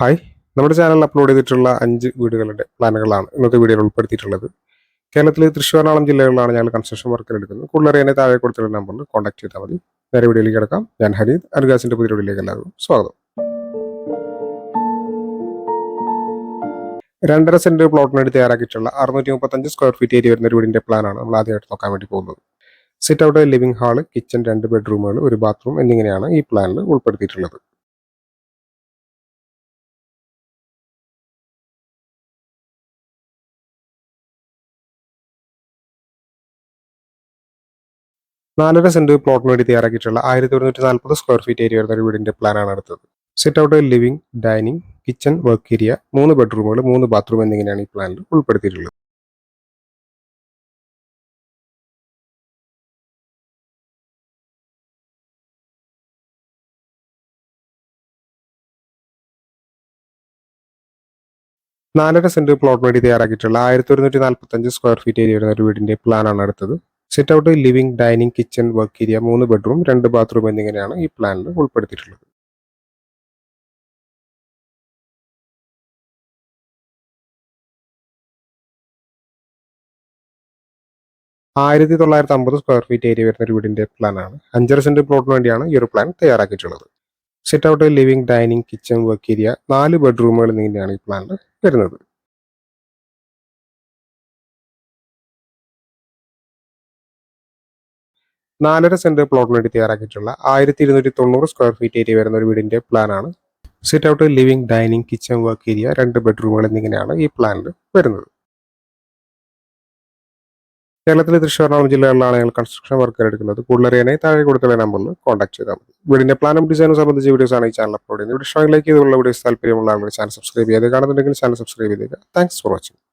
Hi. നമ്മുടെ ചാനലിൽ upload ചെയ്തിട്ടുള്ള അഞ്ച് വീടുകളുടെ പ്ലാനുകളാണ് ഇന്നത്തെ വീഡിയോയിൽ ഉൾപ്പെടുത്തിയിട്ടുള്ളത്. കേരളത്തിലെ തൃശ്ശൂർ എറണാകുളം ജില്ലകളിലാണ് ഞങ്ങൾ കൺസ്ട്രക്ഷൻ വർക്കിന് എടുക്കുന്നത്. കൂടുതലറിയാനെ താഴെ കൊടുത്തുള്ള നമ്പറിൽ കോൺടാക്ട് ചെയ്താൽ മതി. നേരെ വീഡിയോയിലേക്ക് കിടക്കാം. ഞാൻ ഹരീത് അർഗാസിന്റെ പുതിയ വീഡിയോയിലേക്ക് എല്ലാവർക്കും സ്വാഗതം. രണ്ടര സെന്റ് പ്ലോട്ടിന് വേണ്ടി തയ്യാറാക്കിയിട്ടുള്ള അറുന്നൂറ്റി മുപ്പത്തഞ്ച് സ്ക്വയർ ഫീറ്റ് ഏരിയ വരുന്ന ഒരു വീടിന്റെ പ്ലാനാണ് നമ്മൾ ആദ്യമായിട്ട് നോക്കാൻ വേണ്ടി പോകുന്നത്. Sit out living hall kitchen രണ്ട് ബെഡ്റൂമുകൾ ഒരു ബാത്റൂം എന്നിങ്ങനെയാണ് ഈ പ്ലാനിൽ ഉൾപ്പെടുത്തിയിട്ടുള്ളത്. നാലര സെന്റ് പ്ലോട്ടിന് വേണ്ടി തയ്യാറാക്കിയിട്ടുള്ള ആയിരത്തി ഒരുന്നൂറ്റി നാൽപ്പത് സ്ക്വയർ ഫീറ്റ് ഏരിയ വരുന്ന ഒരു വീടിന്റെ പ്ലാനാണ് അടുത്തത് sit out living dining kitchen work area മൂന്ന് ബെഡ്റൂമുകൾ മൂന്ന് ബാത്റൂം എന്നിങ്ങനെയാണ് ഈ പ്ലാനിൽ ഉൾപ്പെടുത്തിയിട്ടുള്ളത്. നാലര സെന്റ് പ്ലോട്ട് വേണ്ടി തയ്യാറാക്കിയിട്ടുള്ള ആയിരത്തി ഒരുന്നൂറ്റി നാൽപ്പത്തി അഞ്ച് സ്ക്വയർ ഫീറ്റ് ഏരിയ വരുന്ന ഒരു വീടിന്റെ പ്ലാനാണ് അടുത്തത് sit out living dining kitchen work area മൂന്ന് ബെഡ്റൂം രണ്ട് ബാത്റൂം എന്നിങ്ങനെയാണ് ഈ പ്ലാനിൽ ഉൾപ്പെടുത്തിയിട്ടുള്ളത്. ആയിരത്തി തൊള്ളായിരത്തി അമ്പത് സ്ക്വയർ ഫീറ്റ് ഏരിയ വരുന്ന ഒരു വീടിന്റെ പ്ലാനാണ് അഞ്ചര സെന്റ് പ്ലോട്ടിന് വേണ്ടിയാണ് ഈ ഒരു പ്ലാൻ തയ്യാറാക്കിയിട്ടുള്ളത്. Sit out living dining kitchen work area നാല് ബെഡ്റൂമുകൾ എന്നിങ്ങനെയാണ് ഈ പ്ലാനിൽ വരുന്നത്. നാലര സെന്റ് പ്ലോട്ടിന് വേണ്ടി തയ്യാറാക്കിയിട്ടുള്ള ആയിരത്തി ഇരുന്നൂറ്റി തൊണ്ണൂറ് സ്ക്വയർ ഫീറ്റ് ഏരിയ വരുന്ന ഒരു വീടിന്റെ പ്ലാനാണ് sit out living dining kitchen work area രണ്ട് ബെഡ്റൂമുകൾ എന്നിങ്ങനെയാണ് ഈ പ്ലാനിൽ വരുന്നത്. കേരളത്തിലെ തൃശ്ശൂർ എറണാകുളം ജില്ലകളിലാണ് ഞങ്ങൾ കൺസ്ട്രക്ഷൻ വർക്കുകൾ എടുക്കുന്നത്. കൂടുതലറിയാനായി താഴെ കൊടുത്തുള്ള നമ്പറിൽ കോൺടാക്ട് ചെയ്താൽ മതി. വീടിന്റെ പ്ലാനും ഡിസൈനും സംബന്ധിച്ച വീഡിയോസ് ആണ് ഈ ചാനൽ അപ്ലോഡ് ചെയ്യുന്നത്. വീഡിയോ ഷോയിലേക്ക് ഇതുള്ള വീഡിയോസ് താല്പര്യമുള്ള ആളുകൾ ചാനൽ സബ്സ്ക്രൈബ് ചെയ്ത് കാണുന്നുണ്ടെങ്കിൽ ചാനൽ സബ്സ്ക്രൈബ് ചെയ്തേക്കുക. Thanks for watching